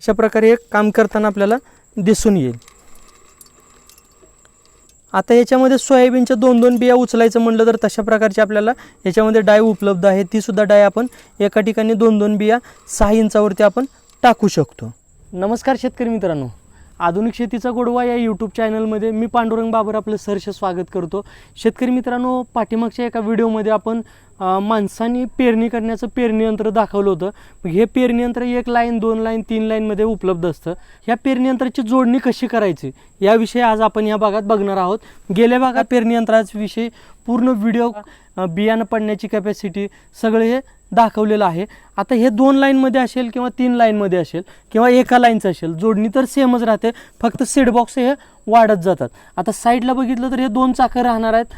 अशा प्रकारे हे काम करताना आपल्याला दिसून येईल. आता याच्यामध्ये सोयाबीनच्या दोन दोन बिया उचलायचं म्हणलं तर तशा प्रकारचे आपल्याला याच्यामध्ये डाय उपलब्ध आहे. तीसुद्धा डाय आपण एका ठिकाणी दोन दोन बिया सहा इंचावरती आपण टाकू शकतो. नमस्कार शेतकरी मित्रांनो. आधुनिक शेतीचा गोडवा या यूट्यूब चॅनलमध्ये मी पांडुरंग बाबर आपलं सहर्ष स्वागत करतो. शेतकरी मित्रांनो पाठीमागच्या एका व्हिडिओमध्ये आपण माणसांनी पेरणी करण्याचं पेरणी यंत्र दाखवलं होतं. हे पेरणी यंत्र एक लाईन दोन लाईन तीन लाईनमध्ये उपलब्ध असतं. ह्या पेरणी यंत्राची जोडणी कशी करायची? याविषयी आज आपण या भागात बघणार आहोत. गेल्या भागात पेरणी यंत्राविषयी पूर्ण व्हिडिओ बियाणं पडण्याची कॅपॅसिटी सगळे हे दाखवलेलं आहे. आता हे दोन लाईनमध्ये असेल किंवा तीन लाईनमध्ये असेल किंवा एका लाईनचं असेल जोडणी तर सेमच राहते. फक्त सीडबॉक्स हे वाढत जातात. आता साईडला बघितलं तर हे दोन चाकं राहणार आहेत.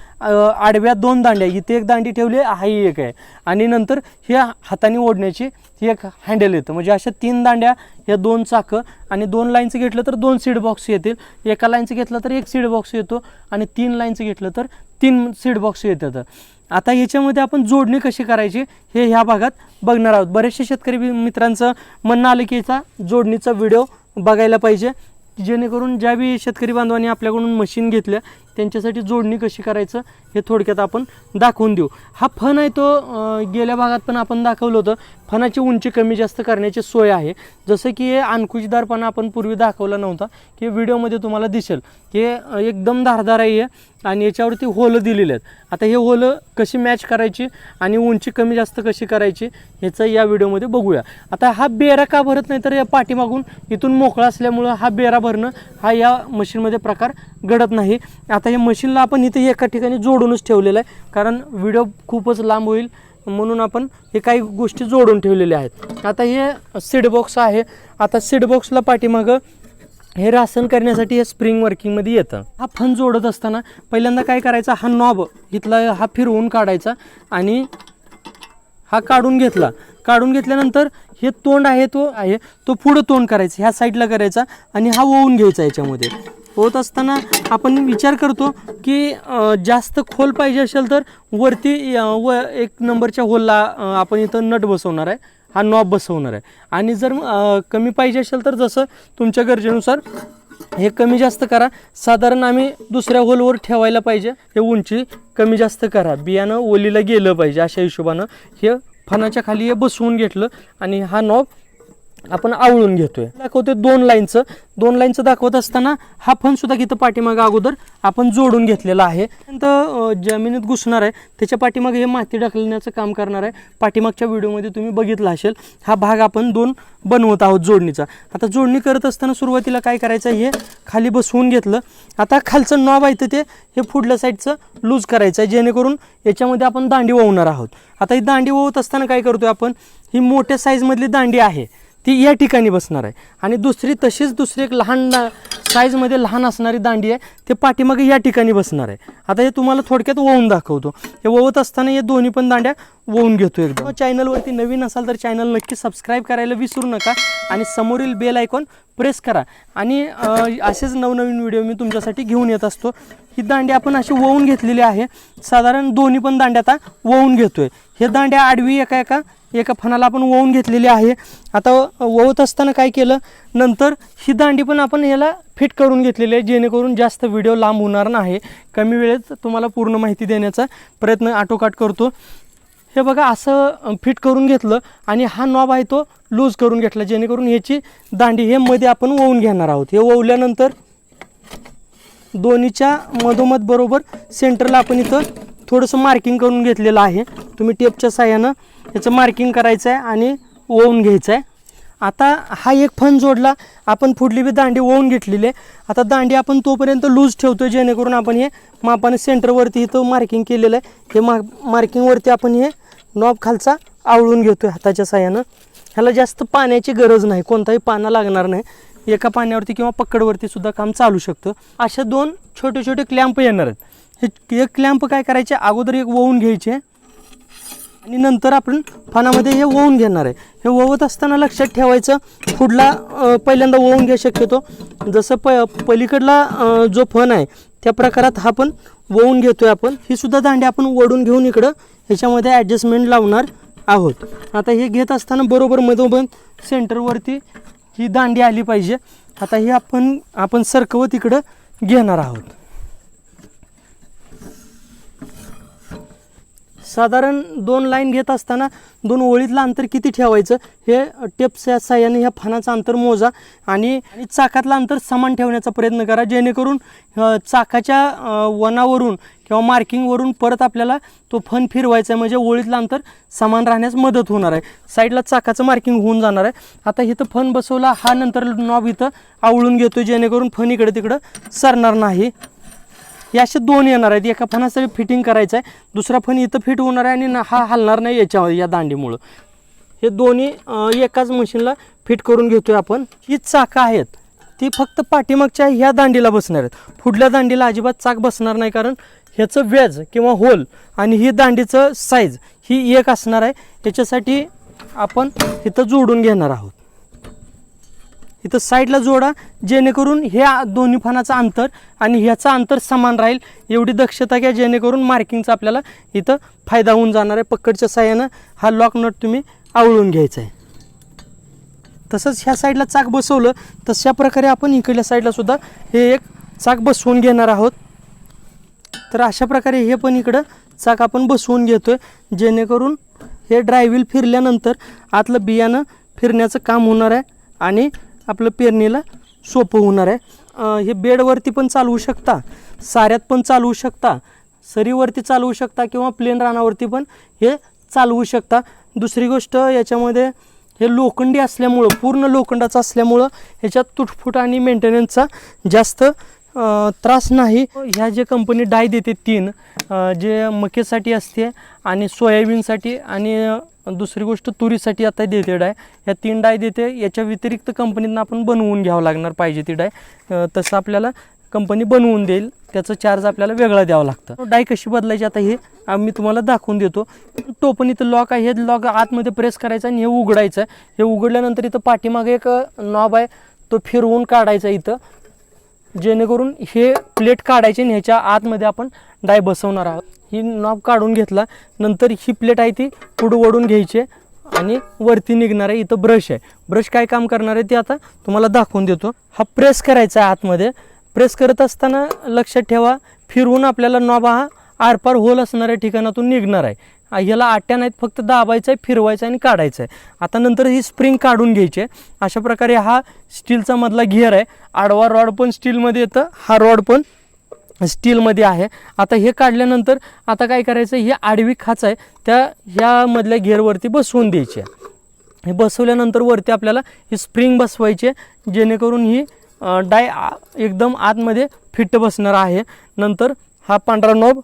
आडव्या दोन दांड्या. इथे एक दांडी ठेवली आहे ही एक आहे. आणि नंतर हे हाताने ओढण्याची एक हँडल येतं. म्हणजे अशा तीन दांड्या या दोन चाकं आणि दोन लाईनचं घेतलं तर दोन सीड बॉक्स येतील. एका लाईनचं घेतलं तर एक सीड बॉक्स येतो आणि तीन लाईनचं घेतलं तर तीन सीड बॉक्स येतात. आता याच्यामध्ये आपण जोडणी कशी करायची हे ह्या भागात बघणार आहोत. बरेचसे शेतकरी मित्रांचं म्हणणं आलं की याचा जोडणीचा व्हिडिओ बघायला पाहिजे. जेणेकरून ज्या बी शेतकरी बांधवांनी आपल्याकडून मशीन घेतल्या त्यांच्यासाठी जोडणी कशी करायचं हे थोडक्यात आपण दाखवून देऊ. हा फण आहे तो गेल्या भागात पण आपण दाखवलं होतं. फणाची उंची कमी जास्त करण्याची सोय आहे. जसं की हे अंकुशदारपणा आपण पूर्वी दाखवला नव्हता की व्हिडिओमध्ये तुम्हाला दिसेल. की हे, एकदम धारदार आहे आणि याच्यावरती होलं दिलेले आहेत. आता हे होलं कशी मॅच करायची आणि उंची कमी जास्त कशी करायची ह्याचं या व्हिडिओमध्ये बघूया. आता हा बेरा का भरत नाही तर या पाठीमागून इथून मोकळा असल्यामुळं हा बेरा भरणं हा या मशीनमध्ये प्रकार घडत नाही. आता हे मशीनला आपण इथे एका ठिकाणी जोडूनच ठेवलेलं आहे. कारण व्हिडिओ खूपच लांब होईल. म्हणून आपण हे काही गोष्टी जोडून ठेवलेल्या आहेत. आता हे सीड बॉक्स आहे. आता सीड बॉक्सला पाठीमागं हे रासन करण्यासाठी हे स्प्रिंग वर्किंगमध्ये येतं. हा फन जोडत असताना पहिल्यांदा काय करायचा? हा नॉब इथला हा फिरवून काढायचा आणि हा काढून घेतला. काढून घेतल्यानंतर हे तोंड आहे तो आहे तो पुढं तोंड करायचं. ह्या साईडला करायचा आणि हा ओवून घ्यायचा याच्यामध्ये. होत असताना आपण विचार करतो की जास्त खोल पाहिजे असेल तर वरती व एक नंबरच्या होलला आपण इथं नट बसवणार आहे. हा नॉब बसवणार आहे. आणि जर कमी पाहिजे असेल तर जसं तुमच्या गरजेनुसार हे कमी जास्त करा. साधारण आम्ही दुसऱ्या होलवर ठेवायला पाहिजे. हे उंची कमी जास्त करा. बियाणं ओलीला गेलं पाहिजे अशा हिशोबानं हे फणाच्या खाली हे बसवून घेतलं आणि हा नॉब आपण आवळून घेतोय. दाखवतोय दोन लाईनचं. दोन लाईनचं दाखवत असताना हा फण सुद्धा इथं पाठीमागं अगोदर आपण जोडून घेतलेला आहे. नंतर जमिनीत घुसणार आहे. त्याच्या पाठीमागे हे माती ढकलण्याचं काम करणार आहे. पाठीमागच्या व्हिडिओमध्ये तुम्ही बघितला असेल हा भाग आपण दोन बनवत आहोत जोडणीचा. आता जोडणी करत असताना सुरुवातीला काय करायचं हे खाली बसवून घेतलं. आता खालचं नॉब आहे ते हे पुढल्या साईडचं लूज करायचं आहे. जेणेकरून याच्यामध्ये आपण दांडी वाहणार आहोत. आता ही दांडी वाहत असताना काय करतोय आपण? ही मोठ्या साईजमधली दांडी आहे. ती या ठिकाणी बसणार आहे. आणि दुसरी तशीच दुसरी एक लहान दा- साईजमध्ये लहान असणारी दांडी आहे ते पाठीमागे या ठिकाणी बसणार आहे. आता हे तुम्हाला थोडक्यात वळून दाखवतो. हे वळत असताना हे दोन्ही पण दांड्या वोहून घेतो एकदम. हो, चॅनलवरती नवीन असाल तर चॅनल नक्की सबस्क्राईब करायला विसरू नका. आणि समोरील बेल आयकॉन प्रेस करा. आणि असेच नवनवीन व्हिडिओ मी तुमच्यासाठी घेऊन येत असतो. ही दांडी आपण अशी वोहून घेतलेली आहे. साधारण दोन्ही पण दांड्या आता वळून घेतोय. हे दांड्या आडवी एका एका एका फणाला आपण वळून घेतलेली आहे. आता वळत असताना काय केलं? नंतर ही दांडी पण आपण याला फिट करून घेतलेली आहे जेणेकरून जास्त व्हिडिओ लांब होणार नाही. कमी वेळेत तुम्हाला पूर्ण माहिती देण्याचा प्रयत्न आटोकाट करतो. हे बघा असं फिट करून घेतलं आणि हा नॉब आहे तो लूज करून घेतला जेणेकरून ह्याची दांडी हे मध्ये आपण वळून घेणार आहोत. हे वळल्यानंतर दोन्हीच्या मधोमध बरोबर सेंटरला आपण इथं थोडंसं मार्किंग करून घेतलेलं आहे. तुम्ही टेपच्या साह्यानं याचं मार्किंग करायचं आहे आणि ओवून घ्यायचं आहे आता हा एक फन जोडला आपण पुढली बी दांडी ओवून घेतलेली आहे. आता दांडी आपण तोपर्यंत लूज ठेवतो जेणेकरून आपण हे मापाने सेंटरवरती इथं मार्किंग केलेलं आहे. हे मा मार्किंगवरती आपण हे नॉब खालचा आवळून घेतो आहे हाताच्या साह्यानं. ह्याला जास्त पाण्याची गरज नाही कोणताही पाना लागणार नाही. एका पाण्यावरती किंवा पकडवरती सुद्धा काम चालू शकतं. अशा दोन छोटे छोटे क्लॅम्प येणार आहेत. हे एक क्लॅम्प काय करायचे? अगोदर एक वळून घ्यायचे. आणि नंतर आपण फणामध्ये हे ओवून घेणार आहे. हे ओवत असताना लक्षात ठेवायचं पुढला पहिल्यांदा ओवून घ्या शक्यतो. जसं प पलीकडला जो फण आहे त्या प्रकारात हा पण ओवून आहे आपण. ही सुद्धा दांडी आपण ओढून घेऊन इकडं ह्याच्यामध्ये ॲडजस्टमेंट लावणार आहोत. आता हे घेत असताना बरोबर मधोमध सेंटरवरती ही दांडी आली पाहिजे. आता ही आपण आपण सरकवत इकडं घेणार आहोत. साधारण दोन लाईन घेत असताना दोन ओळीतलं अंतर किती ठेवायचं हे टेप्सच्या साह्याने ह्या फणाचं अंतर मोजा आणि चाकातलं अंतर समान ठेवण्याचा प्रयत्न करा जेणेकरून चाकाच्या वनावरून किंवा मार्किंगवरून परत आपल्याला तो फन फिरवायचा आहे. म्हणजे ओळीतलं अंतर समान राहण्यास मदत होणार आहे. साईडला चाकाचं मार्किंग होऊन जाणार आहे. आता इथं फन बसवला हा नंतर नॉब इथं आवळून घेतो जेणेकरून फन इकडे तिकडं सरणार नाही. हे असे दोन येणार आहेत. एका फणाचं फिटिंग करायचं आहे दुसरा फण इथं फिट होणार आहे आणि हा हलणार नाही याच्यामध्ये या दांडीमुळं. हे दोन्ही एकाच मशीनला फिट करून घेतोय आपण. ही चाकं आहेत. ती फक्त पाठीमागच्या ह्या दांडीला बसणार आहेत. पुढल्या दांडीला अजिबात चाक बसणार नाही कारण ह्याचं व्याज किंवा होल आणि ही दांडीचं साईज ही एक असणार आहे. त्याच्यासाठी आपण इथं जोडून घेणार आहोत. इथं साईडला जोडा जेणेकरून ह्या दोन्ही फणाचं अंतर आणि ह्याचं अंतर समान राहील. एवढी दक्षता घ्या जेणेकरून मार्किंगचा आपल्याला इथं फायदा होऊन जाणार आहे. पकडच्या साह्यानं हा लॉक नट तुम्ही आवळून घ्यायचा आहे. तसंच ह्या साईडला चाक बसवलं तशा प्रकारे आपण इकडल्या साईडला सुद्धा हे एक चाक बसवून घेणार आहोत. तर अशा प्रकारे हे पण इकडं चाक आपण बसवून घेतोय जेणेकरून हे ड्रायव्हील फिरल्यानंतर आतलं बियाणं फिरण्याचं काम होणार आहे. आणि आपलं पेरणीला सोपं होणार आहे. हे बेडवरती पण चालवू शकता साऱ्यात पण चालवू शकता सरीवरती चालवू शकता किंवा प्लेन रानावरती पण हे चालवू शकता. दुसरी गोष्ट याच्यामध्ये हे लोखंडी असल्यामुळं पूर्ण लोखंडाचं असल्यामुळं ह्याच्यात तुटफुट आणि मेंटेनन्सचा जास्त त्रास नाही. ह्या जे कंपनी डाय देते तीन जे मकेसाठी असते आणि सोयाबीनसाठी आणि दुसरी गोष्ट तुरीसाठी आता देते डाय. या तीन डाय देते. याच्या व्यतिरिक्त कंपनीतनं आपण बनवून घ्यावं लागणार पाहिजे ती डाय. तसं आपल्याला कंपनी बनवून देईल. त्याचा चार्ज आपल्याला वेगळा द्यावा लागतं. डाय कशी बदलायची आता हे आम्ही तुम्हाला दाखवून देतो. टोपण इथं लॉक आहे. हे लॉक आतमध्ये प्रेस करायचं आणि हे उघडायचं. आहे हे उघडल्यानंतर इथं पाठीमागे एक नॉब आहे. तो फिरवून काढायचा इथं. जेणेकरून हे प्लेट काढायचे आणि ह्याच्या आतमध्ये आपण डाय बसवणार आहोत. ही नॉब काढून घेतला. नंतर ही प्लेट आहे ती पुढं ओढून घ्यायची आणि वरती निघणार आहे. इथं ब्रश आहे. ब्रश काय काम करणार आहे ते आता तुम्हाला दाखवून देतो. हा प्रेस करायचा आहे आतमध्ये. प्रेस करत असताना लक्षात ठेवा फिरवून आपल्याला नॉब हा आरपार होल असणाऱ्या ठिकाणातून निघणार आहे. ह्याला आट्या नाहीत फक्त दाबायचं आहे फिरवायचं आहे आणि काढायचं आहे. आता नंतर ही स्प्रिंग काढून घ्यायची आहे. अशा प्रकारे हा स्टीलचा मधला गिअर आहे. आडवा रॉड पण स्टीलमध्ये येतं हा रॉड पण स्टीलमध्ये आहे. आता हे काढल्यानंतर आता काय करायचं ही आडवी खाच आहे त्या ह्यामधल्या गेअरवरती बसवून द्यायची आहे. हे बसवल्यानंतर वरती आपल्याला ही स्प्रिंग बसवायची आहे जेणेकरून ही डाय एकदम आतमध्ये फिट बसणार आहे. नंतर हा पांढरा नॉब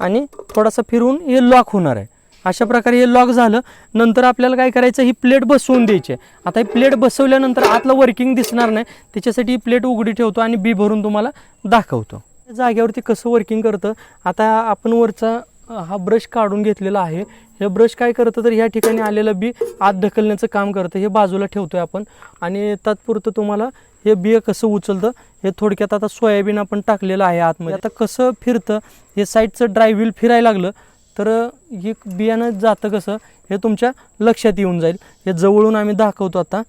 आणि थोडासा फिरवून हे लॉक होणार आहे. अशा प्रकारे हे लॉक झालं. नंतर आपल्याला काय करायचं ही प्लेट बसवून द्यायची आहे. आता ही प्लेट बसवल्यानंतर आतलं वर्किंग दिसणार नाही. त्याच्यासाठी ही प्लेट उघडी ठेवतो आणि बी भरून तुम्हाला दाखवतो. जागेवरती कसं वर्किंग करतं? आता आपण वरचा हा ब्रश काढून घेतलेला आहे. हे ब्रश काय करतं? तर ह्या ठिकाणी आलेलं बी आत ढकलण्याचं काम करतं. हे बाजूला ठेवतोय आपण. आणि तात्पुरतं तुम्हाला हे बिय कसं उचलतं? हे थोडक्यात आता सोयाबीन आपण टाकलेलं आहे आतमध्ये. आता कसं फिरतं? हे साईडचं ड्राय व्हील फिरायला लागलं तर हे बियाणं जातं कसं? हे तुमच्या लक्षात येऊन जाईल. हे जवळून आम्ही दाखवतो आता.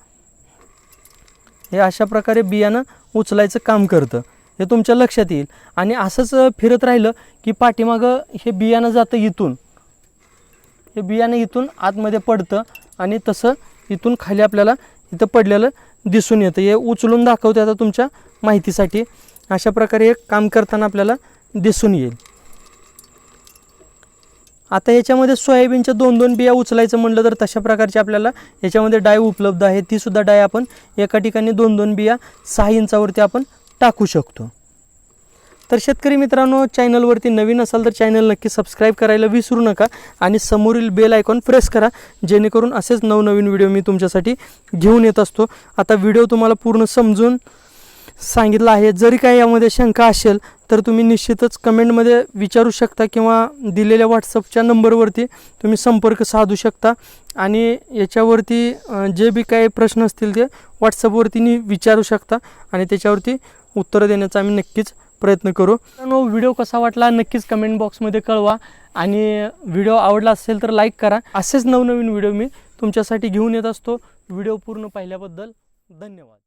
हे अशा प्रकारे बियाणं उचलायचं काम करतं. हे तुमच्या लक्षात येईल. आणि असंच फिरत राहिलं की पाठीमागं हे बियाणं जातं इथून. हे बियाणं इथून आतमध्ये पडतं आणि तसं इथून खाली आपल्याला इथं पडलेलं दिसून येतं. हे उचलून दाखवते आता तुमच्या माहितीसाठी. अशा प्रकारे हे काम करताना आपल्याला दिसून येईल. आता याच्यामध्ये सोयाबीनच्या दोन दोन बिया उचलायचं म्हणलं तर तशा प्रकारची आपल्याला याच्यामध्ये डाय उपलब्ध आहे. ती सुद्धा डाय आपण एका ठिकाणी दोन दोन बिया सहा इंचावरती आपण टाकू शकतो. तर शेतकरी मित्रांनो चॅनलवरती नवीन असाल तर चॅनल नक्की सबस्क्राईब करायला विसरू नका आणि समोरील बेल आयकॉन प्रेस करा जेणेकरून असेच नवनवीन व्हिडिओ मी तुमच्यासाठी घेऊन येत असतो. आता व्हिडिओ तुम्हाला पूर्ण समजून सांगितलं आहे. जरी काही यामध्ये शंका असेल तर तुम्ही निश्चितच कमेंटमध्ये विचारू शकता किंवा दिलेल्या व्हॉट्सअपच्या नंबरवरती तुम्ही संपर्क साधू शकता. आणि याच्यावरती जे बी काही प्रश्न असतील ते व्हॉट्सअपवरती विचारू शकता आणि त्याच्यावरती उत्तरं देण्याचा आम्ही नक्कीच प्रयत्न करू. मित्रांनो व्हिडिओ कसा वाटला नक्कीच कमेंट बॉक्समध्ये कळवा. आणि व्हिडिओ आवडला असेल तर लाईक करा. असेच नवनवीन व्हिडिओ मी तुमच्यासाठी घेऊन येत असतो. व्हिडिओ पूर्ण पाहिल्याबद्दल धन्यवाद.